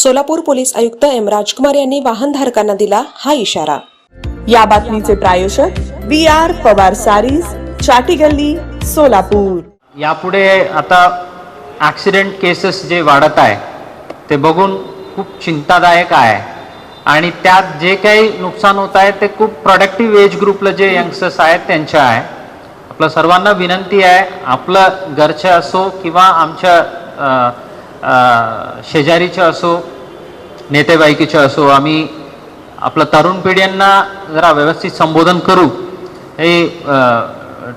Solapur police आयुक्त M Rajkumar यांनी वाहनधारकांना दिला हा इशारा. या बातमीचे प्रायोजक बी आर पवार सारीज चाटी गल्ली सोलापूर. यापुढे आता ॲक्सिडेंट केसेस जे वाढत आहे ते बघून खूप चिंतादायक आहे. आणि त्यात जे काही नुकसान होत आहे ते खूप प्रोडक्टिव्ह एज ग्रुपला जे यंगस्टर्स आहेत त्यांच्या आहे. आपलं सर्वांना विनंती आहे आपलं घरचे असो किंवा आमच्या शेजारीच्या शेजारीचे असो नेतेवाईकीचे असो आम्ही आपलं तरुण पिढ्यांना जरा व्यवस्थित संबोधन करू. हे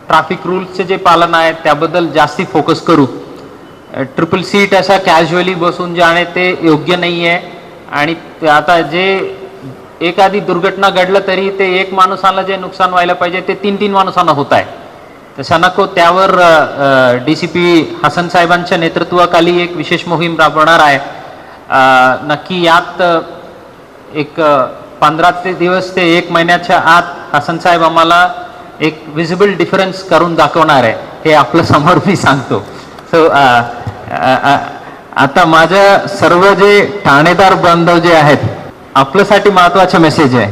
ट्रॅफिक रूल्सचे जे पालन आहे त्याबद्दल जास्ती फोकस करू. ट्रिपल सीट असा कॅज्युअली बसून जाणे ते योग्य नाही आहे आणि ते आता जे एखादी दुर्घटना घडलं तरी ते एक माणसाला जे नुकसान व्हायला पाहिजे ते तीन तीन माणसांना होत आहे. तशा नको त्यावर डी सी पी हसन साहेबांच्या नेतृत्वाखाली एक विशेष मोहीम राबवणार आहे. नक्की यात एक पंधरा ते दिवस ते एक महिन्याच्या आत हसन साहेब आम्हाला एक विजिबल डिफरन्स करून दाखवणार आहे. हे आपलं समोर मी सांगतो. सो आता माझ्या सर्व जे ठाणेदार बांधव जे आहेत आपल्यासाठी महत्त्वाचे मेसेज आहे.